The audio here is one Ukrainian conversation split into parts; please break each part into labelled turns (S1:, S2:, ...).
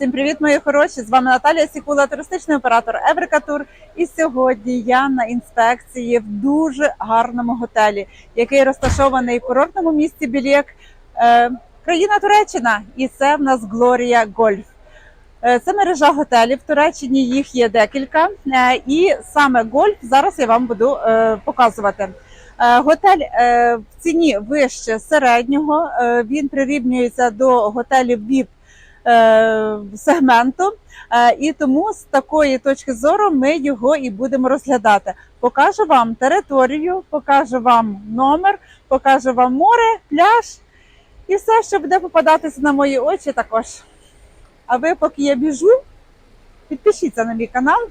S1: Всім привіт, мої хороші! З вами Наталія Сікула, туристичний оператор Еврика Тур. І сьогодні я на інспекції в дуже гарному готелі, який розташований в курортному місті Білєк, е, країна Туреччина. І це в нас Глорія Гольф. Е, Це мережа готелів. В Туреччині їх є декілька. Е, І саме гольф зараз я вам буду показувати. Готель в ціні вище середнього. Він прирівнюється до готелів VIP сегменту. Е, І тому з такої точки зору ми його і будемо розглядати. Покажу вам територію, покажу вам номер, покажу вам море, пляж і все, що буде попадатися на мої очі також. А ви, поки я біжу, підпишіться на мій канал,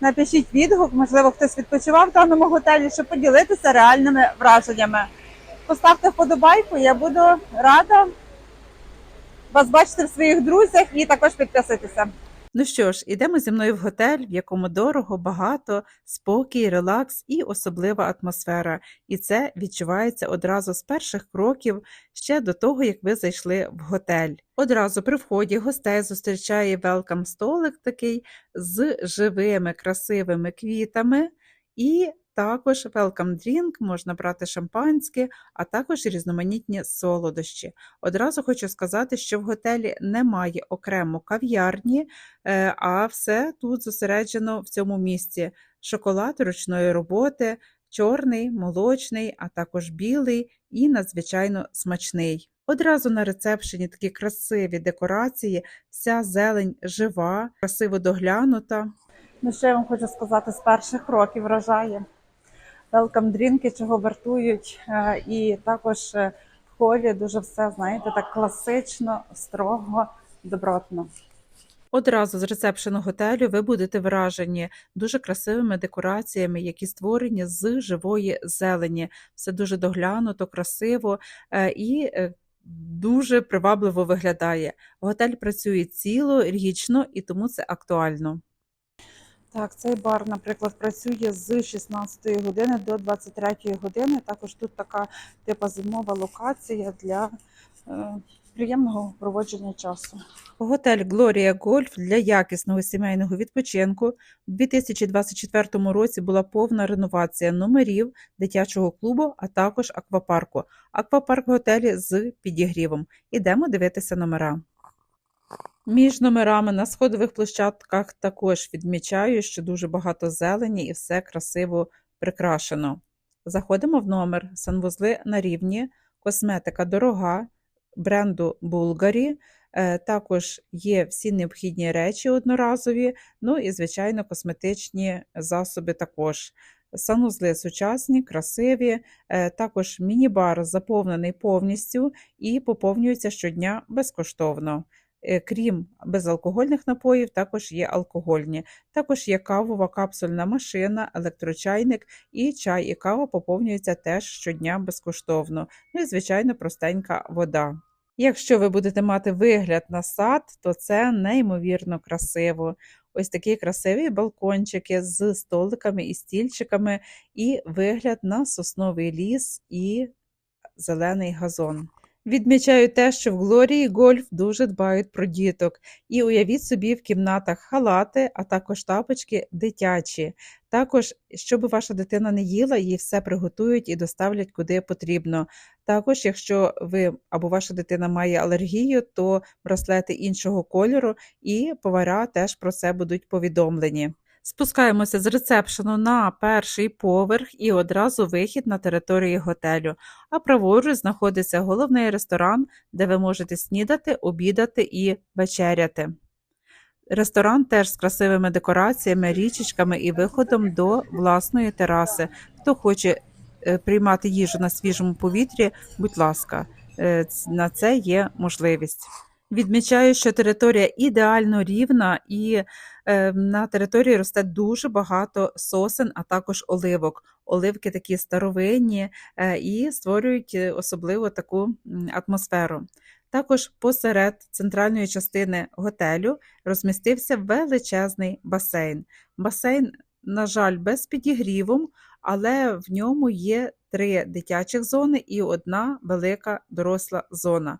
S1: напишіть відгук, можливо, хтось відпочивав в даному готелі, щоб поділитися реальними враженнями. Поставте вподобайку, я буду рада вас бачити в своїх друзях і також підписуйтеся. Ну що ж, ідемо зі мною в готель, в якому дорого, багато, спокій, релакс і особлива атмосфера. І це відчувається одразу з перших кроків ще до того, як ви зайшли в готель. Одразу при вході гостей зустрічає велкам столик такий з живими красивими квітами. І також welcome drink, можна брати шампанське, а також різноманітні солодощі. Одразу хочу сказати, що в готелі немає окремо кав'ярні, е, а все тут зосереджено в цьому місці. Шоколад ручної роботи, чорний, молочний, а також білий і надзвичайно смачний. Одразу на рецепшені такі красиві декорації, вся зелень жива, красиво доглянута. Ну, що я вам хочу сказати, з перших років вражає. Велкам дрінки, чого вартують, е, і також е, в холі дуже все, знаєте, так класично, строго, добротно. Одразу з ресепшену готелю ви будете вражені дуже красивими декораціями, які створені з живої зелені. Все дуже доглянуто, красиво е, і дуже привабливо виглядає. Готель працює цілорічно і тому це актуально. Так, цей бар, наприклад, працює з 16 години до 23 години. Також тут така типа зимова локація для е, приємного проводження часу. Готель Глорія Гольф для якісного сімейного відпочинку у 2024 році була повна реновація номерів дитячого клубу, а також аквапарку. Аквапарк готелі з підігрівом. Ідемо дивитися номера. Між номерами на сходових площадках також відмічаю, що дуже багато зелені і все красиво прикрашено. Заходимо в номер, санвузли на рівні, косметика дорога, бренду Булгарі. Е, Також є всі необхідні речі одноразові, ну і, звичайно, косметичні засоби також. Санузли сучасні, красиві, е, також міні-бар заповнений повністю і поповнюється щодня безкоштовно. Е, Крім безалкогольних напоїв, також є алкогольні. Також є кавова капсульна машина, електрочайник і чай і кава поповнюються теж щодня безкоштовно. Ну і, звичайно, простенька вода. Якщо ви будете мати вигляд на сад, то це неймовірно красиво. Ось такі красиві балкончики з столиками і стільчиками, і вигляд на сосновий ліс і зелений газон. Відмічаю те, що в Глорії Гольф дуже дбають про діток. І уявіть собі в кімнатах халати, а також тапочки дитячі. Також, щоб ваша дитина не їла, їй все приготують і доставлять куди потрібно. Також, якщо ви або ваша дитина має алергію, то браслети іншого кольору, і повара теж про це будуть повідомлені. Спускаємося з ресепшену на перший поверх і одразу вихід на територію готелю. А праворуч знаходиться головний ресторан, де ви можете снідати, обідати і вечеряти. Ресторан теж з красивими декораціями, річечками і виходом до власної тераси. Хто хоче е, приймати їжу на свіжому повітрі, будь ласка, е, на це є можливість. Відмічаю, що територія ідеально рівна і е, на території росте дуже багато сосен, а також оливок. Оливки такі старовинні е, і створюють е, особливо таку атмосферу. Також посеред центральної частини готелю розмістився величезний басейн. Басейн, на жаль, без підігрівом, але в ньому є три дитячих зони і одна велика доросла зона.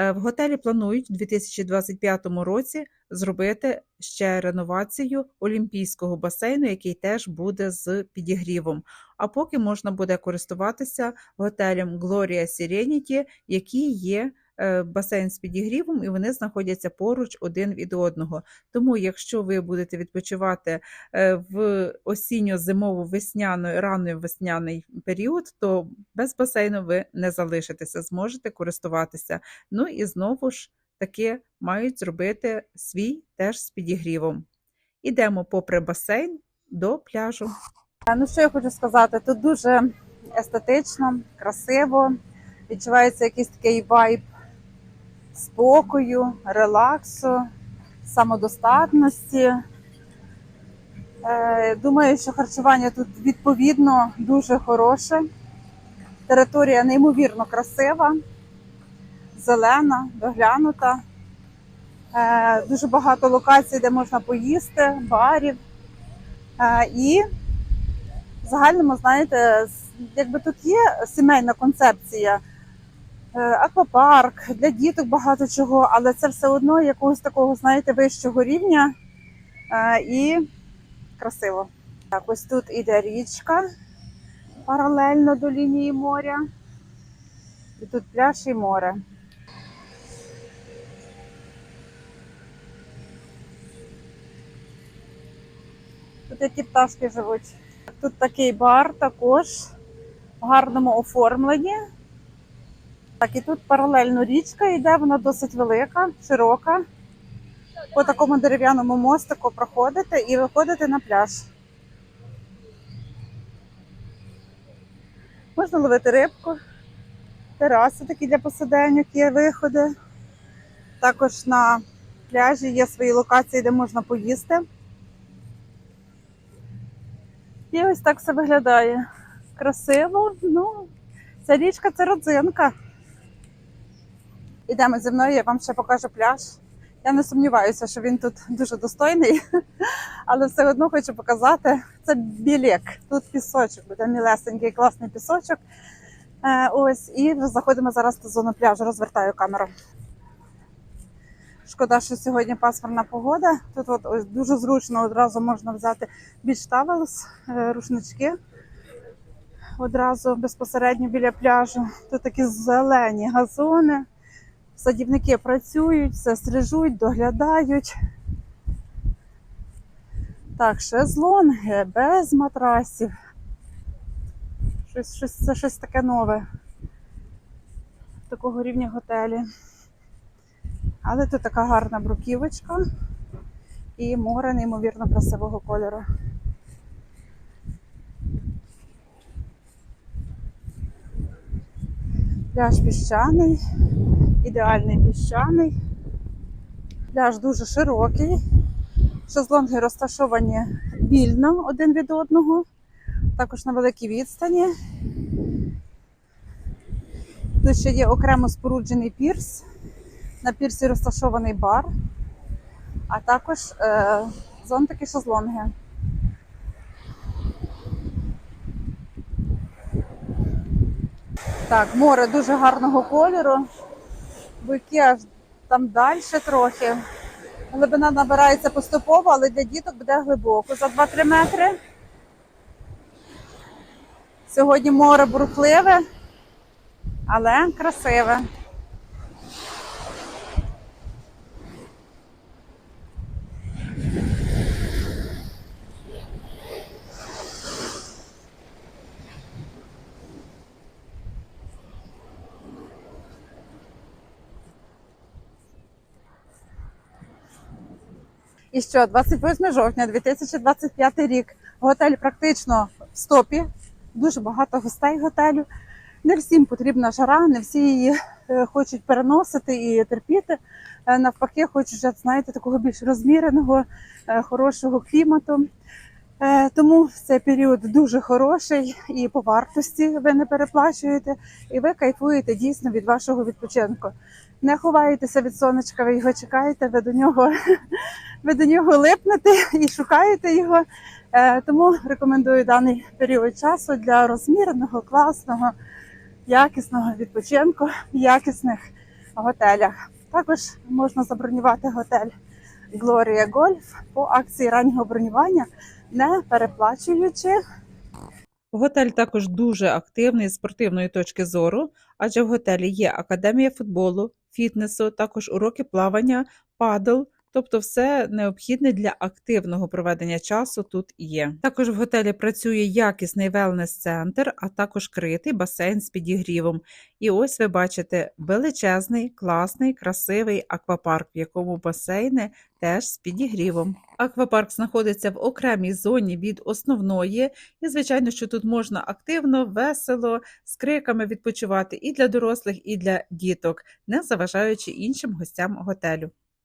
S2: Е, В готелі планують у 2025 році зробити ще реновацію олімпійського басейну, який теж буде з підігрівом. А поки можна буде користуватися готелем Gloria Serenity, який є басейн з підігрівом, і вони знаходяться поруч один від одного. Тому, якщо ви будете відпочивати е, в осінньо-зимово-весняний, ранньо весняний період, то без басейну ви не залишитеся, зможете користуватися. Ну і знову ж таки мають зробити свій теж з підігрівом. Ідемо попри басейн до пляжу. Ну що я хочу сказати? Тут дуже естетично, красиво. Відчувається якийсь такий вайб спокою, релаксу, самодостатності. Е, Думаю, що харчування тут відповідно дуже хороше. Територія неймовірно красива, зелена, доглянута. Е, Дуже багато локацій, де можна поїсти, барів. Е, І в загальному, знаєте, якби тут є сімейна концепція, аквапарк, для діток багато чого, але це все одно якогось такого, знаєте, вищого рівня е, і красиво. Так, ось тут іде річка паралельно до лінії моря. І тут пляж і море. Тут які пташки живуть. Тут такий бар також в гарному оформленні. Так, і тут паралельно річка йде, вона досить велика, широка. По такому дерев'яному мостику проходите і виходите на пляж. Можна ловити рибку, тераси такі для посиденьок, є виходи. Також на пляжі є свої локації, де можна поїсти. І ось так все виглядає. Красиво. Ну, ця річка це родзинка. Ідемо зі мною, я вам ще покажу пляж. Я не сумніваюся, що він тут дуже достойний, але все одно хочу показати. Це білек. Тут пісочок, буде мілесенький, класний пісочок. Е, ось, і заходимо зараз на зону пляжу, розвертаю камеру. Шкода, що сьогодні пасмурна погода. Тут от ось дуже зручно одразу можна взяти біч тавелс, е, рушнички. Одразу безпосередньо біля пляжу. Тут такі зелені газони. Садівники працюють, все стрижуть, доглядають. Так, шезлонги без матрасів. Щось, щось, це щось таке нове. Такого рівня готелі. Але тут така гарна бруківочка і море неймовірно красивого кольору. Пляж піщаний, ідеальний піщаний. Пляж дуже широкий. Шезлонги розташовані вільно один від одного, також на великій відстані. Тут ще є окремо споруджений пірс. На пірсі розташований бар, а також е, зонтики шезлонги. Так, море дуже гарного кольору. Буйки аж там далі трохи. Глибина набирається поступово, але для діток буде глибоко за 2-3 метри. Сьогодні море бурхливе, але красиве. І що, 28 жовтня 2025 рік. Готель практично в стопі. Дуже багато гостей готелю. Не всім потрібна жара, не всі її е, хочуть переносити і терпіти. Е, Навпаки, хочуть, знаєте, такого більш розміреного, е, хорошого клімату. Тому цей період дуже хороший і по вартості ви не переплачуєте, і ви кайфуєте дійсно від вашого відпочинку. Не ховаєтеся від сонечка, ви його чекаєте, ви до нього, ви до нього липнете і шукаєте його. Е, Тому рекомендую даний період часу для розміреного, класного, якісного відпочинку, в якісних
S1: готелях. Також можна забронювати готель Gloria Golf по акції раннього бронювання, не переплачуючи. Готель також дуже активний з спортивної точки зору, адже в готелі є академія футболу, фітнесу, також уроки плавання, падл. Тобто все необхідне для активного проведення часу тут є. Також в готелі працює якісний велнес-центр, а також критий басейн з підігрівом. І ось ви бачите величезний, класний, красивий аквапарк, в якому басейни теж з підігрівом. Аквапарк знаходиться в окремій зоні від основної, і звичайно, що тут можна активно, весело, з криками відпочивати і для дорослих, і для діток, не заважаючи іншим гостям готелю.